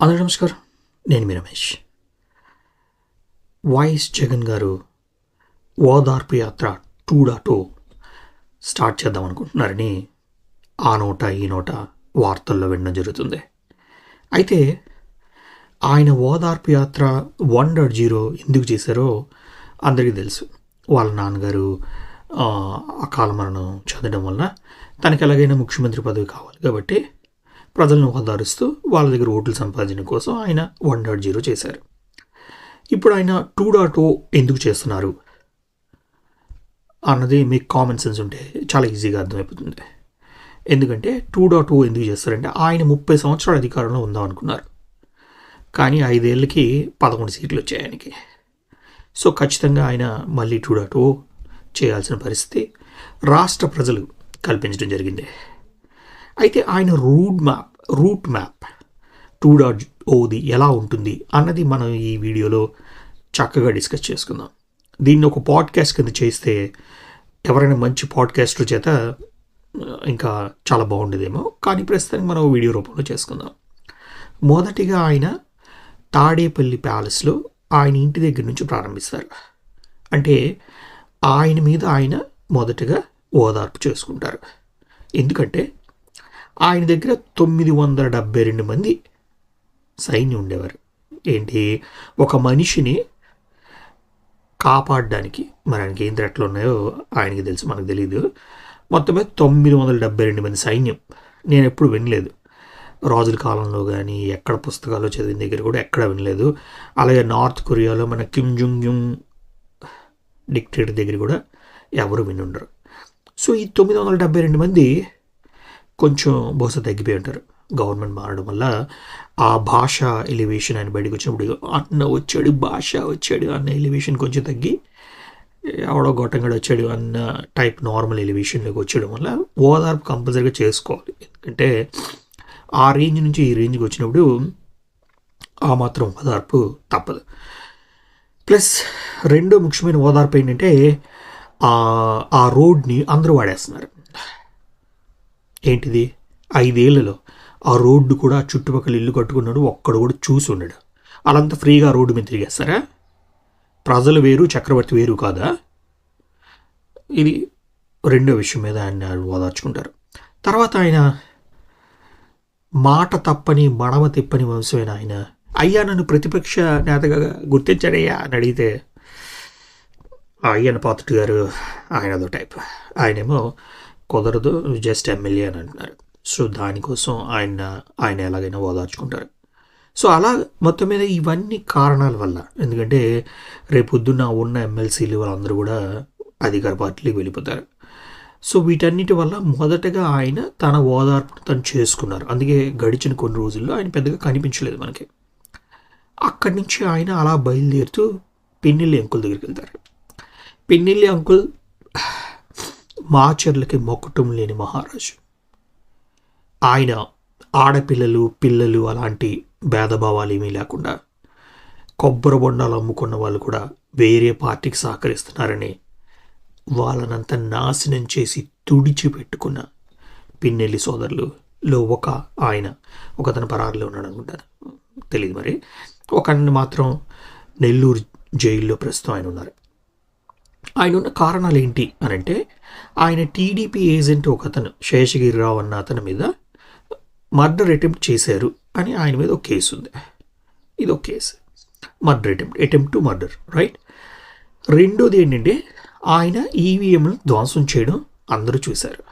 అందరూ నమస్కారం. నేను మీ రమేష్. వైఎస్ జగన్ గారు ఓదార్పు యాత్ర టూ డాట్ oh స్టార్ట్ చేద్దాం అనుకుంటున్నారని ఆ నోట ఈ నోట వార్తల్లో వినడం జరుగుతుంది. అయితే ఆయన ఓదార్పు యాత్ర వన్ డాట్ జీరో ఎందుకు చేశారో అందరికీ తెలుసు. వాళ్ళ నాన్నగారు అకాల మరణం చెందడం వల్ల తనకి ఎలాగైనా ముఖ్యమంత్రి పదవి కావాలి కాబట్టి ప్రజలను ఓదారుస్తూ వాళ్ళ దగ్గర ఓట్లు సంపాదించడం కోసం ఆయన వన్ డాట్ జీరో చేశారు. ఇప్పుడు ఆయన టూ డాట్ ఓ ఎందుకు చేస్తున్నారు? అన్నది మీకు కామన్ సెన్స్ ఉంటే చాలా ఈజీగా అర్థమైపోతుంది. ఎందుకంటే టూ డాట్ ఓ ఎందుకు చేస్తారంటే ఆయన ముప్పై సంవత్సరాల అధికారంలో ఉందాం అనుకున్నారు. కానీ ఐదేళ్ళకి పదకొండు సీట్లు వచ్చాయి ఆయనకి. సో ఖచ్చితంగా ఆయన మళ్ళీ టూ డాట్ ఓ చేయాల్సిన పరిస్థితి రాష్ట్ర ప్రజలు కల్పించడం జరిగింది. అయితే ఆయన route map route map two dot ఓది ఎలా ఉంటుంది అన్నది మనం ఈ వీడియోలో చక్కగా డిస్కస్ చేసుకుందాం. దీన్ని ఒక పాడ్కాస్ట్ కింద చేస్తే ఎవరైనా మంచి పాడ్కాస్టర్ చేత ఇంకా చాలా బాగుండేదేమో. కానీ ప్రస్తుతానికి మనం వీడియో రూపంలో చేసుకుందాం. మొదటిగా ఆయన తాడేపల్లి ప్యాలెస్లో ఆయన ఇంటి దగ్గర నుంచి ప్రారంభిస్తారు. అంటే ఆయన మీద ఆయన మొదటగా ఓదార్పు చేసుకుంటారు. ఎందుకంటే ఆయన దగ్గర తొమ్మిది వందల డెబ్బై రెండు మంది సైన్యం ఉండేవారు. ఏంటి? ఒక మనిషిని కాపాడడానికి మరి ఆయనకి ఏం త్రెట్లు ఉన్నాయో ఆయనకి తెలుసు మనకు తెలియదు మొత్తమే తొమ్మిది వందల డెబ్బై రెండు మంది సైన్యం. నేను ఎప్పుడు వినలేదు. రాజుల కాలంలో కానీ ఎక్కడ పుస్తకాల్లో చదివిన దగ్గర కూడా ఎక్కడ వినలేదు. అలాగే నార్త్ కొరియాలో మన కిమ్ జుంగ్ యుంగ్ డిక్టేటర్ దగ్గర కూడా ఎవరు వినుండరు. సో ఈ తొమ్మిది వందల డెబ్బై రెండు మంది కొంచెం బహుశా తగ్గిపోయి ఉంటారు. గవర్నమెంట్ మారడం వల్ల ఆ భాష ఎలివేషన్ ఆయన బయటకు వచ్చినప్పుడు అన్న వచ్చాడు భాష వచ్చాడు అన్న ఎలివేషన్ కొంచెం తగ్గి ఎవడో గొట్టంగడు వచ్చాడు అన్న టైప్ నార్మల్ ఎలివేషన్లోకి వచ్చేయడం వల్ల ఓదార్పు కంపల్సరీగా చేసుకోవాలి. ఎందుకంటే ఆ రేంజ్ నుంచి ఈ రేంజ్కి వచ్చినప్పుడు ఆ మాత్రం ఓదార్పు తప్పదు. ప్లస్ రెండో ముఖ్యమైన ఓదార్పు ఏంటంటే ఆ- ఆ రోడ్ని అందరూ వాడేస్తున్నారు. ఏంటిది? ఐదేళ్ళలో ఆ రోడ్డు కూడా చుట్టుపక్కల ఇల్లు కట్టుకున్నాడు ఒక్కడు కూడా చూసి ఉన్నాడు అలాంత ఫ్రీగా రోడ్డు మీద తిరిగేస్తారా? ప్రజలు వేరు చక్రవర్తి వేరు కాదా? ఇది రెండో విషయం మీద ఆయన ఓదార్చుకుంటారు. తర్వాత ఆయన మాట తప్పని మడమ తిప్పని వంశమైన ఆయన. అయ్యా నన్ను ప్రతిపక్ష నేతగా గుర్తించాడయ్యా అని అడిగితే ఆ అయ్యన్న పాత్రుడు గారు ఆయన అదో టైప్ ఆయనేమో కుదరదు జస్ట్ ఎమ్మెల్యే అని అంటున్నారు. సో దానికోసం ఆయన ఆయన ఎలాగైనా ఓదార్చుకుంటారు. సో అలా మొత్తం మీద ఇవన్నీ కారణాల వల్ల ఎందుకంటే రేపొద్దున్న ఉన్న ఎమ్మెల్సీలు వాళ్ళందరూ కూడా అధికార పార్టీలకు వెళ్ళిపోతారు. సో వీటన్నిటి వల్ల మొదటగా ఆయన తన ఓదార్పును తను చేసుకున్నారు. అందుకే గడిచిన కొన్ని రోజుల్లో ఆయన పెద్దగా కనిపించలేదు మనకి. అక్కడి నుంచి ఆయన అలా బయలుదేరుతూ పెన్నెల్లి అంకుల్ దగ్గరికి వెళ్తారు. పెన్నెల్లి అంకుల్ మాచర్లకి మొక్కటం లేని మహారాజు. ఆయన ఆడపిల్లలు పిల్లలు అలాంటి భేదభావాలు ఏమీ లేకుండా కొబ్బరి బొండాలు అమ్ముకున్న వాళ్ళు కూడా వేరే పార్టీకి సహకరిస్తున్నారని వాళ్ళనంతా నాశనం చేసి తుడిచిపెట్టుకున్న పిన్నెల్లి సోదరులు ఒక ఆయన ఒకతను పరారులో ఉన్నాడు అనుకుంటాను. తెలియదు మరి. ఒక మాత్రం నెల్లూరు జైల్లో ప్రస్తుతం ఆయన ఉన్నారు. ఆయన ఉన్న కారణాలు ఏంటి అని అంటే ఆయన టీడీపీ ఏజెంట్ ఒక అతను శేషగిరిరావు అన్న అతని మీద మర్డర్ అటెంప్ట్ చేశారు అని ఆయన మీద ఒక కేసు ఉంది. ఇది ఒక case. Murder attempt attempt to murder right రెండోది ఏంటంటే ఆయన ఈవీఎంలను ధ్వంసం చేయడం అందరూ చూశారు.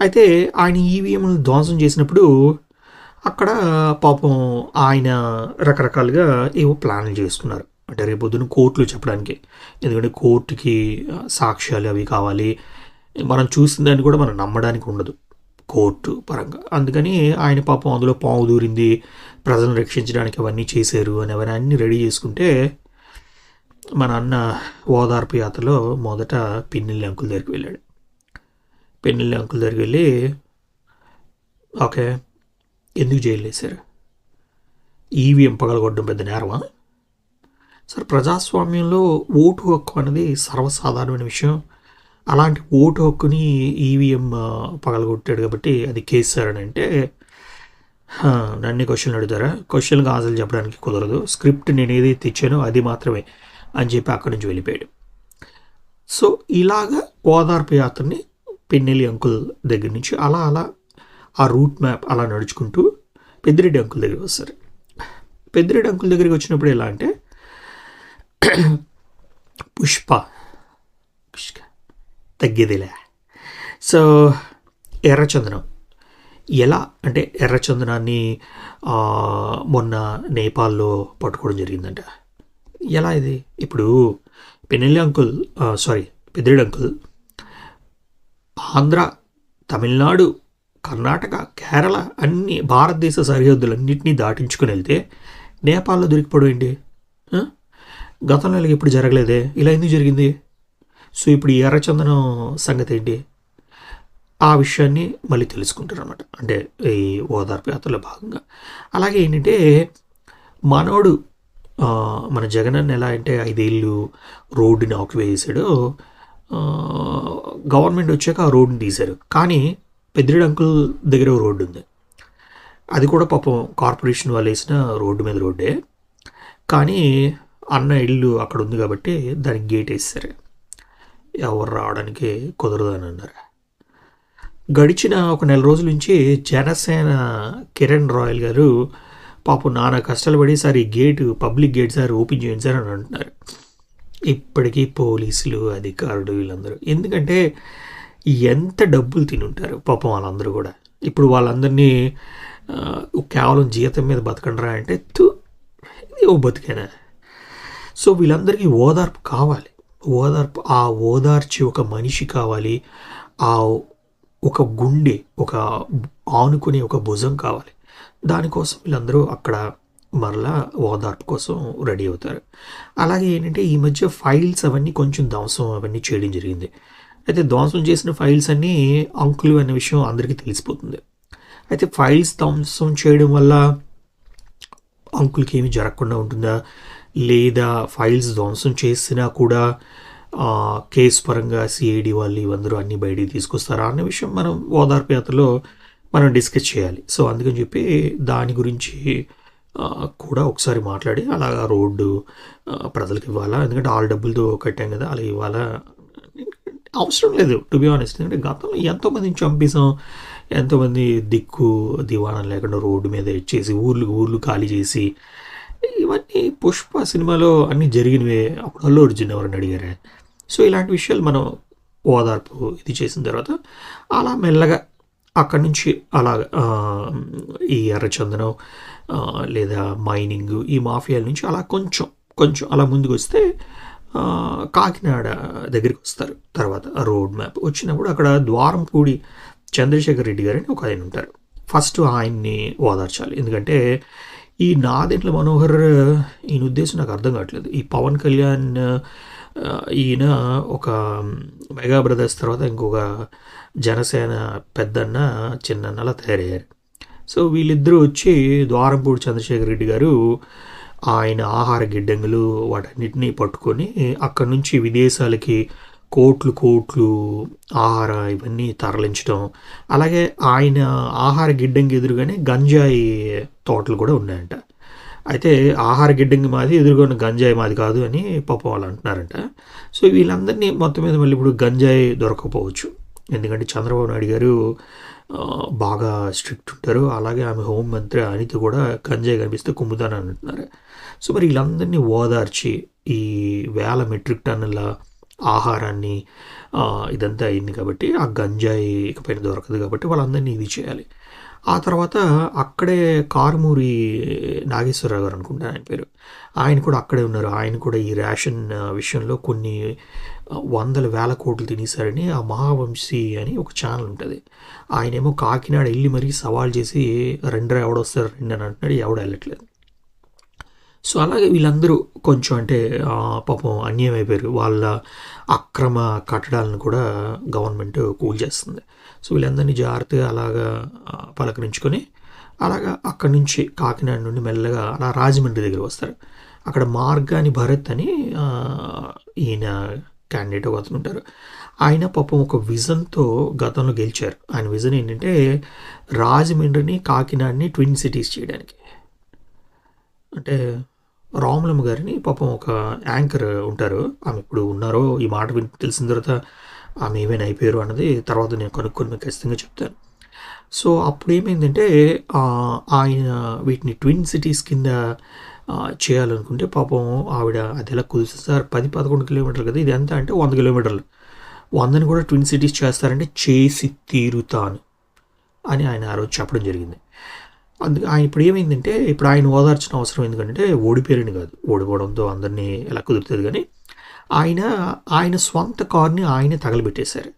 అయితే ఆయన ఈవీఎంలను ధ్వంసం చేసినప్పుడు అక్కడ పాపం ఆయన రకరకాలుగా ఏవో ప్లాన్లు చేసుకున్నారు అంటే రేపు పొద్దున కోర్టులో చెప్పడానికి. ఎందుకంటే కోర్టుకి సాక్ష్యాలు అవి కావాలి. మనం చూసిన దాన్ని కూడా మనం నమ్మడానికి ఉండదు కోర్టు పరంగా. అందుకని ఆయన పాపం అందులో పాము దూరింది ప్రజలను రక్షించడానికి అవన్నీ చేశారు అని అవన్నీ రెడీ చేసుకుంటే మన అన్న ఓదార్పు యాత్రలో మొదట పిన్నెల్లి అంకుల్ దగ్గరికి వెళ్ళాడు. పెన్నెల్లి అంకుల్ దగ్గరికి వెళ్ళి ఓకే ఎందుకు జైలు వేశారు? ఈవీఎం పగలగొట్టడం పెద్ద నేరమా? సార్ ప్రజాస్వామ్యంలో ఓటు హక్కు అనేది సర్వసాధారణమైన విషయం. అలాంటి ఓటు హక్కుని ఈవీఎం పగలగొట్టాడు కాబట్టి అది కేసీఆర్ అని అంటే నన్ను క్వశ్చన్లు అడుగుతారా? క్వశ్చన్కి ఆన్సర్లు చెప్పడానికి కుదరదు. స్క్రిప్ట్ నేను ఏదైతే ఇచ్చానో అది మాత్రమే అని చెప్పి అక్కడి నుంచి వెళ్ళిపోయాడు. సో ఇలాగా ఓదార్పు యాత్రని పిన్నెల్లి అంకుల్ దగ్గర నుంచి అలా అలా ఆ రూట్ మ్యాప్ అలా నడుచుకుంటూ పెద్దిరెడ్డి అంకుల్ దగ్గరికి వస్తారు. పెద్దిరెడ్డి అంకుల్ దగ్గరికి వచ్చినప్పుడు ఎలా అంటే పుష్ప. పుష్క తగ్గేదిలే. సో ఎర్రచందనం. ఎలా? అంటే ఎర్రచందనాన్ని మొన్న నేపాల్లో పట్టుకోవడం జరిగిందంట. ఎలా ఇది? ఇప్పుడు Pennelli uncle sorry Peddireddy uncle Andhra Tamil Nadu Karnataka Kerala అన్ని భారతదేశ సరిహద్దులన్నింటినీ దాటించుకుని వెళ్తే నేపాల్లో దొరికిపోవడం ఏంటి? గతంలో ఇలాగ ఎప్పుడు జరగలేదే? ఇలా ఎందుకు జరిగింది? సో ఇప్పుడు ఈ ఎర్రచందనం సంగతి ఏంటి? ఆ విషయాన్ని మళ్ళీ తెలుసుకుంటారు అనమాట అంటే ఈ ఓదార్పు యాత్రలో భాగంగా. అలాగే ఏంటంటే మనోడు మన మన జగనన్న ఎలా అంటే ఐదేళ్ళు రోడ్డుని ఆక్యుపై చేశాడు. గవర్నమెంట్ వచ్చాక ఆ రోడ్డుని తీశారు. కానీ పెద్దిరెడ్డి అంకుల్ దగ్గర రోడ్డు ఉంది. అది కూడా పాపం కార్పొరేషన్ వాళ్ళు వేసిన రోడ్డు మీద రోడ్డే. కానీ అన్న ఇల్లు అక్కడ ఉంది కాబట్టి దానికి గేట్ వేస్తారు. ఎవరు రావడానికి కుదరదు అని అన్నారు. గడిచిన ఒక నెల రోజుల నుంచి జనసేన కిరణ్ రాయల్ గారు పాపం నానా కష్టాలు పడి సార్ ఈ gate public gate sir open చేయండి సార్ అని అంటున్నారు. ఇప్పటికీ పోలీసులు అధికారులు వీళ్ళందరూ. ఎందుకంటే ఎంత డబ్బులు తినుంటారు పాపం వాళ్ళందరూ కూడా. ఇప్పుడు వాళ్ళందరినీ కేవలం జీతం మీద బతకండి రా అంటే తు ఇది ఓ బతికేనా? సో వీళ్ళందరికీ ఓదార్పు కావాలి. ఓదార్పు ఆ ఓదార్చి ఒక మనిషి కావాలి. ఆ ఒక గుండె ఒక ఆనుకునే ఒక భుజం కావాలి. దానికోసం వీళ్ళందరూ అక్కడ మరలా ఓదార్పు కోసం రెడీ అవుతారు. అలాగే ఏంటంటే ఈ మధ్య ఫైల్స్ అవన్నీ కొంచెం ధ్వంసం అవన్నీ చేయడం జరిగింది. అయితే ధ్వంసం చేసిన ఫైల్స్ అన్నీ అంకులు అనే విషయం అందరికీ తెలిసిపోతుంది. అయితే ఫైల్స్ ధ్వంసం చేయడం వల్ల అంకుల్కి ఏమి జరగకుండా ఉంటుందా? లేదా ఫైల్స్ ధ్వంసం చేసినా కూడా కేసు పరంగా సిఐడి వాళ్ళు ఇవందరూ అన్ని బయటికి తీసుకొస్తారా అన్న విషయం మనం ఓదార్పు యాత్రలో మనం డిస్కస్ చేయాలి. సో అందుకని చెప్పి దాని గురించి కూడా ఒకసారి మాట్లాడి అలాగా రోడ్డు ప్రజలకు ఇవ్వాలా? ఎందుకంటే ఆల్ డబ్బులతో కట్టాం కదా అలా ఇవ్వాలా? అవసరం లేదు టు బి ఆనెస్ట్ ఎందుకంటే గతంలో ఎంతోమందిని చంపేసాం ఎంతోమంది దిక్కు దివాణం లేకుండా రోడ్డు మీద ఇచ్చేసి ఊర్లు ఊర్లు ఖాళీ చేసి ఇవన్నీ పుష్ప సినిమాలో అన్నీ జరిగినవే. అప్పుడు అల్లు అర్జున్ ఎవరని అడిగారే? సో ఇలాంటి విషయాలు మనం ఓదార్పు ఇది చేసిన తర్వాత అలా మెల్లగా అక్కడి నుంచి అలా ఈ ఎర్రచందనం లేదా మైనింగ్ ఈ మాఫియాల నుంచి అలా కొంచెం కొంచెం అలా ముందుకు వస్తే కాకినాడ దగ్గరికి వస్తారు. తర్వాత రోడ్ మ్యాప్ వచ్చినప్పుడు అక్కడ ద్వారంపూడి చంద్రశేఖర్ రెడ్డి గారని ఒక ఆయన ఉంటారు. ఫస్ట్ ఆయన్ని ఓదార్చాలి. ఎందుకంటే ఈ నాదెంట్ల మనోహర్ ఈయన ఉద్దేశం నాకు అర్థం కావట్లేదు. ఈ పవన్ కళ్యాణ్ ఈయన ఒక మెగా బ్రదర్స్ తర్వాత ఇంకొక జనసేన పెద్దన్న చిన్నన్నలా తయారయ్యారు. సో వీళ్ళిద్దరూ వచ్చి ద్వారంపూడి చంద్రశేఖర్ రెడ్డి గారు ఆయన ఆహార గిడ్డంగులు వాటన్నిటిని పట్టుకొని అక్కడి నుంచి విదేశాలకి కోట్లు కోట్లు ఆహార ఇవన్నీ తరలించడం అలాగే ఆయన ఆహార గిడ్డంగి ఎదురుగానే గంజాయి తోటలు కూడా ఉన్నాయంట. అయితే ఆహార గిడ్డంగి మాది ఎదురుగా గంజాయి మాది కాదు అని పాప వాళ్ళు అంటున్నారంట. సో వీళ్ళందరినీ మొత్తం మీద మళ్ళీ ఇప్పుడు గంజాయి దొరకకపోవచ్చు. ఎందుకంటే చంద్రబాబు నాయుడు గారు బాగా స్ట్రిక్ట్ ఉంటారు. అలాగే ఆమె హోంమంత్రి అనిత కూడా గంజాయి కనిపిస్తే కుమ్ముతానని అంటున్నారు. సో మరి వీళ్ళందరినీ ఓదార్చి ఈ వేల మెట్రిక్ టన్నుల ఆహారాన్ని ఇదంతా అయింది కాబట్టి ఆ గంజాయి ఇకపైన దొరకదు కాబట్టి వాళ్ళందరినీ ఇది చేయాలి. ఆ తర్వాత అక్కడే కారుమూరి నాగేశ్వరరావు గారు అనుకుంటా ఆయన పేరు. ఆయన కూడా అక్కడే ఉన్నారు. ఆయన కూడా ఈ రేషన్ విషయంలో కొన్ని వందల వేల కోట్లు తినేశారని ఆ మహావంశీ అని ఒక ఛానల్ ఉంటుంది. ఆయనేమో కాకినాడ వెళ్ళి మరీ సవాల్ చేసి రెండర ఎవడొస్తారు? రెండు అని అంటున్నాడు. ఎవడ వెళ్ళట్లేదు. సో అలాగే వీళ్ళందరూ కొంచెం అంటే పాపం అన్యాయం అయిపోయారు వాళ్ళ అక్రమ కట్టడాలను కూడా గవర్నమెంట్ కూల్ చేస్తుంది. సో వీళ్ళందరినీ జాగ్రత్తగా అలాగా పలకరించుకొని అలాగా అక్కడి నుంచి కాకినాడ నుండి మెల్లగా అలా రాజమండ్రి దగ్గర వస్తారు. అక్కడ మార్గాని భరత్ అని ఈయన క్యాండిడేట్ ఒక అతను ఉంటారు. ఆయన పాపం ఒక విజన్తో గతంలో గెలిచారు. ఆయన విజన్ ఏంటంటే రాజమండ్రిని కాకినాడని ట్విన్ సిటీస్ చేయడానికి. అంటే రాములమ్మ గారిని పాపం ఒక యాంకర్ ఉంటారు. ఆమె ఇప్పుడు ఉన్నారో ఈ మాట విని తెలిసిన తర్వాత ఆమె ఏమైనా అయిపోయారు అన్నది తర్వాత నేను కనుక్కొని మీకు ఖచ్చితంగా చెప్తాను. సో అప్పుడు ఏమైందంటే ఆయన వీటిని ట్విన్ సిటీస్ కింద చేయాలనుకుంటే పాపం ఆవిడ అది ఎలా సార్? పది పదకొండు కిలోమీటర్లు కదా ఇది ఎంత అంటే వంద కిలోమీటర్లు. వందని కూడా ట్విన్ సిటీస్ చేస్తారంటే చేసి తీరుతాను అని ఆయన ఆ రోజు చెప్పడం జరిగింది. అందుకే ఆయన ఇప్పుడు ఏమైందంటే ఇప్పుడు ఆయన ఓదార్చిన అవసరం ఎందుకంటే ఓడిపోయారని కాదు. ఓడిపోవడంతో అందరినీ ఎలా కుదురుతుంది కానీ ఆయన ఆయన స్వంత కార్ని ఆయనే తగలబెట్టేశారు.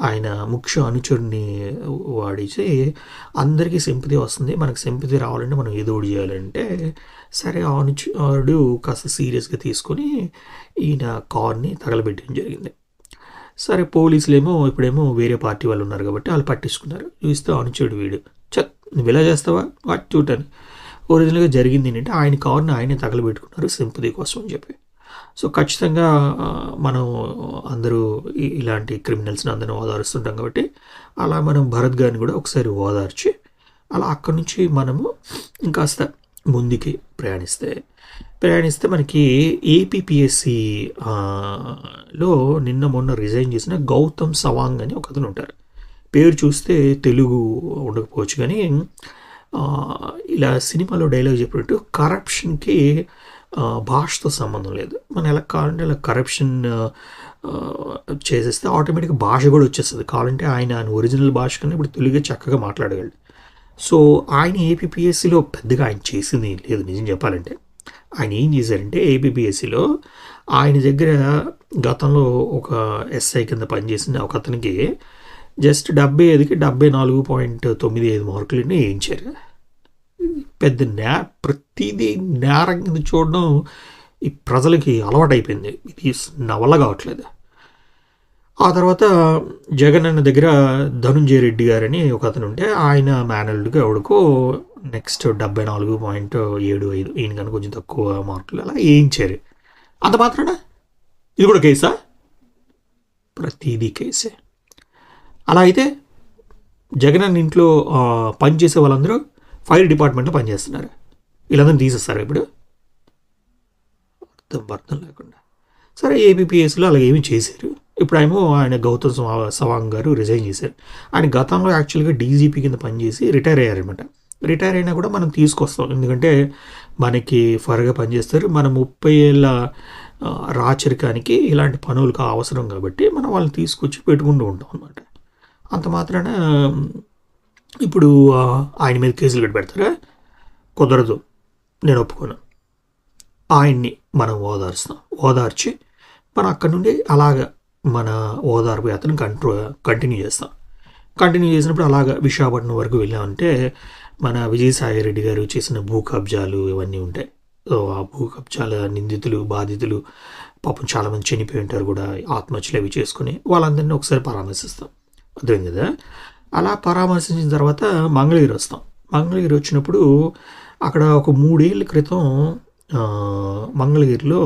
ఆయన ముఖ్య అనుచరుని వాడిచి అందరికీ సింపతి వస్తుంది. మనకు సింపతి రావాలంటే మనం ఏదో ఒకటి చేయాలంటే సరే ఆ అనుచరుడు కాస్త సీరియస్గా తీసుకొని ఈయన కార్ని తగలబెట్టడం జరిగింది. సరే పోలీసులు ఏమో ఇప్పుడేమో వేరే పార్టీ వాళ్ళు ఉన్నారు కాబట్టి వాళ్ళు పట్టించుకున్నారు. చూస్తే అనుచరుడు వీడు. నువ్వు ఇలా చేస్తావా? వాట్ చూడని ఒరిజినల్గా జరిగింది ఏంటంటే ఆయన కారుని ఆయనే తగలబెట్టుకున్నారు సింపతి కోసం అని చెప్పి. సో ఖచ్చితంగా మనం అందరూ ఇలాంటి క్రిమినల్స్ని అందరిని ఓదారుస్తుంటాం కాబట్టి అలా మనం భరత్ గారిని కూడా ఒకసారి ఓదార్చి అలా అక్కడి నుంచి మనము ఇంకాస్త ముందుకి ప్రయాణిస్తే ప్రయాణిస్తే మనకి ఏపీపీఎస్సి లో నిన్న మొన్న రిజైన్ చేసిన గౌతమ్ సవాంగ్ అని ఒక అతను ఉంటారు. పేరు చూస్తే తెలుగు ఉండకపోవచ్చు కానీ ఇలా సినిమాలో డైలాగ్ చెప్పినట్టు కరప్షన్కి భాషతో సంబంధం లేదు. మనం ఎలా కావాలంటే అలా కరప్షన్ చేసేస్తే ఆటోమేటిక్గా భాష కూడా వచ్చేస్తుంది. కావాలంటే ఆయన ఆయన ఒరిజినల్ భాష కన్నా ఇప్పుడు తెలుగే చక్కగా మాట్లాడగలడు. సో ఆయన ఏపీపీఎస్సిలో పెద్దగా ఆయన చేసింది ఏం లేదు నిజం చెప్పాలంటే. ఆయన ఏం చేశారంటే ఏపీపీఎస్సిలో ఆయన దగ్గర గతంలో ఒక ఎస్ఐ కింద పనిచేసిన ఒక అతనికి జస్ట్ డెబ్బై ఐదుకి డెబ్బై నాలుగు పాయింట్ తొమ్మిది ఐదు మార్కులని వేయించారు. పెద్ద నే ప్రతిదీ నేరం కింద చూడడం ఈ ప్రజలకి అలవాటైపోయింది. ఇది నా వల్ల కావట్లేదు. ఆ తర్వాత జగన్ అన్న దగ్గర ధనుంజయ రెడ్డి గారని ఒక అతను ఉంటే ఆయన మేనల్డ్కి ఎవడికో నెక్స్ట్ డెబ్బై నాలుగు పాయింట్ ఏడు ఐదు ఈయన కనుక కొంచెం తక్కువ మార్కులు అలా వేయించారు. అంత మాత్రాన ఇది కూడా కేసా? ప్రతిదీ కేసే. అలా అయితే జగన్ అన్ని ఇంట్లో పనిచేసే వాళ్ళందరూ ఫైర్ డిపార్ట్మెంట్లో పనిచేస్తున్నారు వీళ్ళందరూ తీసేస్తారు ఇప్పుడు. అర్థం అర్థం లేకుండా. సరే ఏబిపిఎస్లో అలా ఏమి చేశారు. ఇప్పుడేమో ఆయన గౌతమ్ సవాంగ్ గారు రిజైన్ చేశారు. ఆయన గతంలో యాక్చువల్గా డీజీపీ కింద పనిచేసి రిటైర్ అయ్యారనమాట రిటైర్ అయినా కూడా మనం తీసుకొస్తాం. ఎందుకంటే మనకి ఫర్గా పనిచేస్తారు. మన ముప్పై ఏళ్ళ రాచరికానికి ఇలాంటి పనులకు అవసరం కాబట్టి మనం వాళ్ళని తీసుకొచ్చి పెట్టుకుంటూ ఉంటాం అనమాట అంత మాత్రాన ఇప్పుడు ఆయన మీద కేసులు కట్టి పెడతారా కుదరదు. నేను ఒప్పుకోను. ఆయన్ని మనం ఓదార్స్తాం ఓదార్చి మనం అక్కడి నుండి అలాగ మన ఓదార్పు యాత్రను కంట్రో కంటిన్యూ చేస్తాం. కంటిన్యూ చేసినప్పుడు అలాగ విశాఖపట్నం వరకు వెళ్ళామంటే మన విజయసాయి రెడ్డి గారు చేసిన భూ కబ్జాలు ఇవన్నీ ఉంటాయి. సో ఆ భూ కబ్జాల నిందితులు బాధితులు పాపం చాలామంది చనిపోయి ఉంటారు కూడా. ఆత్మహత్యలు అవి చేసుకుని వాళ్ళందరినీ ఒకసారి పరామర్శిస్తాం. అర్థమైంది కదా అలా పరామర్శించిన తర్వాత మంగళగిరి వస్తాం. మంగళగిరి వచ్చినప్పుడు అక్కడ ఒక మూడేళ్ళ క్రితం మంగళగిరిలో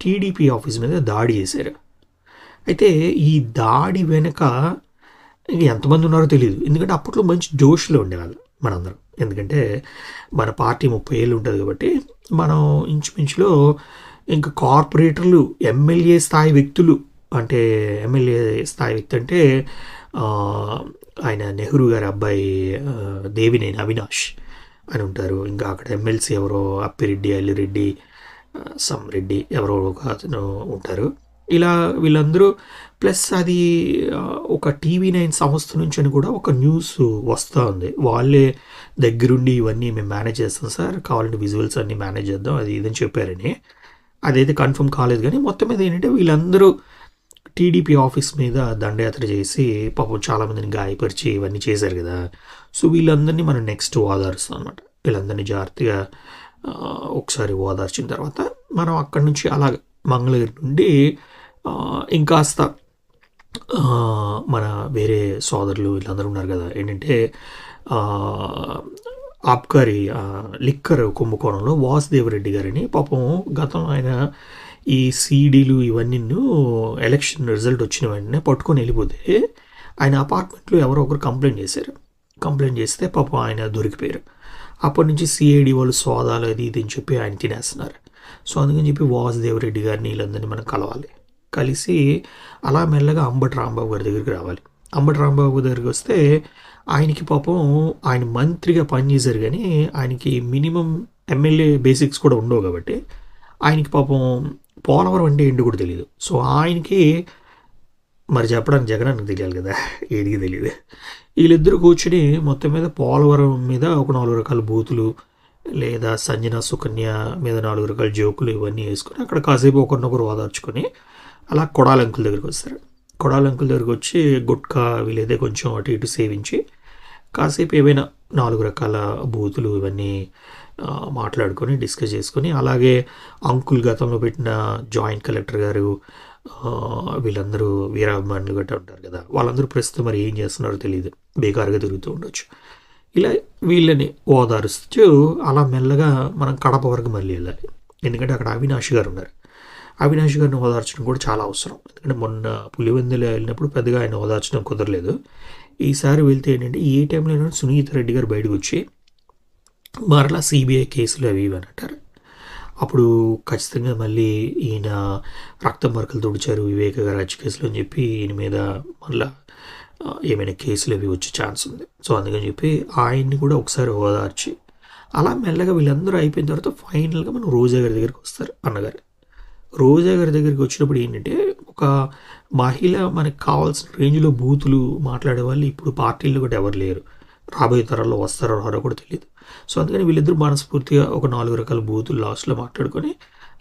టీడీపీ ఆఫీస్ మీద దాడి చేశారు. అయితే ఈ దాడి వెనుక ఇంక ఎంతమంది ఉన్నారో తెలియదు ఎందుకంటే అప్పట్లో మంచి జోష్లో ఉండేవాళ్ళు మనందరం. ఎందుకంటే మన పార్టీ ముప్పై ఏళ్ళు ఉంటుంది కాబట్టి మనం ఇంచుమించులో ఇంకా కార్పొరేటర్లు ఎమ్మెల్యే స్థాయి వ్యక్తులు అంటే ఎమ్మెల్యే స్థాయి వ్యక్తి అంటే ఆయన నెహ్రూ గారి అబ్బాయి దేవినేని అవినాష్ అని ఉంటారు. ఇంకా అక్కడ ఎమ్మెల్సీ ఎవరో అప్పిరెడ్డి అల్లిరెడ్డి సమ్ రెడ్డి ఎవరో ఒక అతను ఉంటారు. ఇలా వీళ్ళందరూ ప్లస్ అది ఒక టీవీ నైన్ సంస్థ నుంచి అని కూడా ఒక న్యూస్ వస్తూ ఉంది. వాళ్ళే దగ్గరుండి ఇవన్నీ మేము మేనేజ్ చేస్తాం సార్ కావాలంటే విజువల్స్ అన్నీ మేనేజ్ చేద్దాం అది ఇదని చెప్పారని. అదైతే కన్ఫర్మ్ కాలేదు కానీ మొత్తం మీద ఏంటంటే వీళ్ళందరూ టీడీపీ ఆఫీస్ మీద దండయాత్ర చేసి పాపం చాలామందిని గాయపరిచి ఇవన్నీ చేశారు కదా. సో వీళ్ళందరినీ మనం నెక్స్ట్ ఓదారుస్తాం అనమాట వీళ్ళందరినీ జాగ్రత్తగా ఒకసారి ఓదార్చిన తర్వాత మనం అక్కడి నుంచి అలా మంగళగిరి నుండి ఇంకాస్త మన వేరే సోదరులు వీళ్ళందరూ ఉన్నారు కదా. ఏంటంటే ఆప్కారి లిక్కర్ కుంభకోణంలో వాసుదేవరెడ్డి గారిని పాపం గతం ఆయన ఈ సీడీలు ఇవన్నీ ఎలక్షన్ రిజల్ట్ వచ్చిన వెంటనే పట్టుకొని వెళ్ళిపోతే ఆయన అపార్ట్మెంట్లో ఎవరో ఒకరు కంప్లైంట్ చేశారు. కంప్లైంట్ చేస్తే పాపం ఆయన దొరికిపోయారు. అప్పటి నుంచి సిఐడి వాళ్ళు సోదాలు అది ఇది అని చెప్పి ఆయన తినేస్తున్నారు. సో అందుకని చెప్పి వాసుదేవరెడ్డి గారిని వీళ్ళందరినీ మనం కలవాలి. కలిసి అలా మెల్లగా అంబటి రాంబాబు గారి దగ్గరికి రావాలి. అంబటి రాంబాబు దగ్గరికి వస్తే ఆయనకి పాపం ఆయన మంత్రిగా పనిచేశారు కానీ ఆయనకి మినిమం ఎమ్మెల్యే బేసిక్స్ కూడా ఉండవు కాబట్టి ఆయనకి పాపం పోలవరం అంటే ఏంటి కూడా తెలియదు సో ఆయనకి మరి చెప్పడానికి జగనానికి తెలియాలి కదా. ఏడికి తెలియదు. వీళ్ళిద్దరు కూర్చుని మొత్తం మీద పోలవరం మీద ఒక నాలుగు రకాల బూతులు లేదా సంజన సుకన్య మీద నాలుగు రకాల జోకులు ఇవన్నీ వేసుకొని అక్కడ కాసేపు ఒకరినొకరు ఓదార్చుకొని అలా కొడాలంకుల దగ్గరికి వస్తారు. కొడాలంకుల దగ్గరికి వచ్చి గుట్కా వీలైతే కొంచెం అటు ఇటు సేవించి కాసేపు ఏవైనా నాలుగు రకాల బూతులు ఇవన్నీ మాట్లాడుకొని డిస్కస్ చేసుకొని అలాగే అంకుల్ గతంలో పెట్టిన జాయింట్ కలెక్టర్ గారు వీళ్ళందరూ వీరాభిమానులు గట్రా ఉంటారు కదా వాళ్ళందరూ ప్రస్తుతం మరి ఏం చేస్తున్నారో తెలియదు బేకారుగా తిరుగుతూ ఉండొచ్చు. ఇలా వీళ్ళని ఓదారుస్తూ అలా మెల్లగా మనం కడప వరకు మళ్ళీ వెళ్ళాలి. ఎందుకంటే అక్కడ అవినాష్ గారు ఉన్నారు. అవినాష్ గారిని ఓదార్చడం కూడా చాలా అవసరం. ఎందుకంటే మొన్న పులివెందులు వెళ్ళినప్పుడు పెద్దగా ఆయన ఓదార్చడం కుదరలేదు. ఈసారి వెళ్తే ఏంటంటే ఏ టైంలో సునీత రెడ్డి గారు బయటకు వచ్చి మరలా సిబిఐ కేసులు అవి ఇవి అంటారు. అప్పుడు ఖచ్చితంగా మళ్ళీ ఈయన రక్త మరకలు తుడిచారు వివేక గారు కేసులు అని చెప్పి ఈయన మీద మళ్ళా ఏమైనా కేసులు అవి వచ్చే ఛాన్స్ ఉంది. సో అందుకని చెప్పి ఆయన్ని కూడా ఒకసారి ఓదార్చి అలా మెల్లగా వీళ్ళందరూ అయిపోయిన తర్వాత ఫైనల్గా మనం రోజా గారి దగ్గరికి వస్తారు అన్నగారు. రోజా గారి దగ్గరికి వచ్చినప్పుడు ఏంటంటే ఒక మహిళ మనకు కావాల్సిన రేంజ్లో బూతులు మాట్లాడే వాళ్ళు ఇప్పుడు పార్టీల్లో కూడా ఎవరు లేరు. రాబోయే తరాల్లో వస్తారో రారో కూడా తెలియదు సో అందుకని వీళ్ళిద్దరూ మనస్ఫూర్తిగా ఒక నాలుగు రకాల బూతులు లాస్ట్లో మాట్లాడుకొని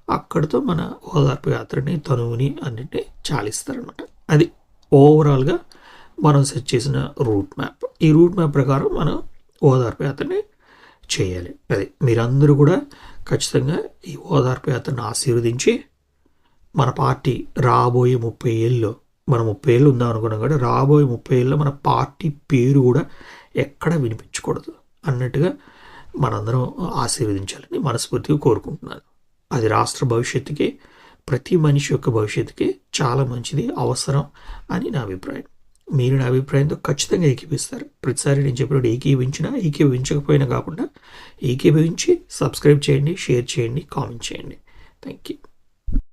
అక్కడితో మన ఓదార్పు యాత్రని తనువుని అన్నింటినీ చాలిస్తారనమాట అది ఓవరాల్గా మనం సెట్ చేసిన రూట్ మ్యాప్. ఈ రూట్ మ్యాప్ ప్రకారం మనం ఓదార్పు యాత్రని చేయాలి. అది మీరందరూ కూడా ఖచ్చితంగా ఈ ఓదార్పు యాత్రను ఆశీర్వదించి మన పార్టీ రాబోయే ముప్పై ఏళ్ళు మన ముప్పై ఏళ్ళు ఉందాం అనుకున్నాం కూడా రాబోయే ముప్పై ఏళ్ళలో మన పార్టీ పేరు కూడా ఎక్కడ వినిపించకూడదు అన్నట్టుగా మనందరం ఆశీర్వదించాలని మనస్ఫూర్తిగా కోరుకుంటున్నాను. అది రాష్ట్ర భవిష్యత్తుకి ప్రతి మనిషి యొక్క భవిష్యత్తుకి చాలా మంచిది అవసరం అని నా అభిప్రాయం. మీరు నా అభిప్రాయంతో ఖచ్చితంగా ఏకీపిస్తారు ప్రతిసారి నేను చెప్పినప్పుడు ఏకీవించినా ఏకీవించకపోయినా కాకుండా ఏకీభవించి సబ్స్క్రైబ్ చేయండి షేర్ చేయండి కామెంట్ చేయండి. Thank you